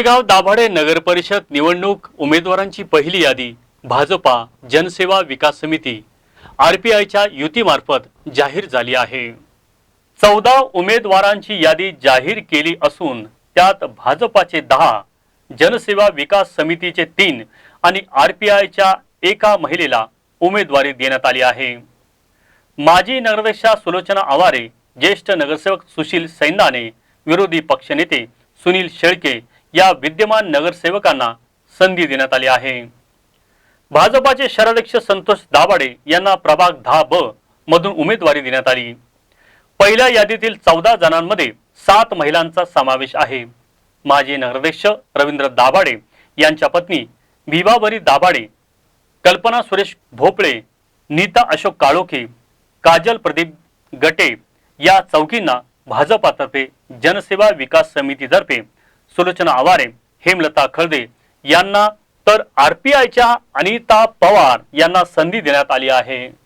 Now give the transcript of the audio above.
कोरेगाव दाभाडे नगरपरिषद निवडणूक उमेदवारांची पहिली यादी भाजपा जनसेवा विकास समिती आरपीआयच्या युतीमार्फत जाहीर झाली आहे. चौदा उमेदवारांची यादी जाहीर केली असून त्यात भाजपाचे दहा जनसेवा विकास समितीचे तीन आणि आरपीआयच्या एका महिलेला उमेदवारी देण्यात आली आहे. माजी नगराध्यक्षा सुलोचना आवारे ज्येष्ठ नगरसेवक सुशील सैंदाने विरोधी पक्षनेते सुनील शेळके या विद्यमान नगरसेवकांना संधी देण्यात आली आहे. भाजपाचे शहराध्यक्ष संतोष दाभाडे यांना प्रभाग दहा ब मधून उमेदवारी देण्यात आली. पहिल्या यादीतील चौदा जणांमध्ये सात महिलांचा समावेश आहे. माजी नगराध्यक्ष रवींद्र दाभाडे यांच्या पत्नी भिवावरी दाभाडे कल्पना सुरेश भोपळे नीता अशोक काळोखे काजल प्रदीप गटे या चौकींना भाजपातर्फे जनसेवा विकास समितीतर्फे सुलोचना आवारे हेमलता खळदे यांना तर आरपीआयच्या अनिता पवार यांना संधी देण्यात आली आहे.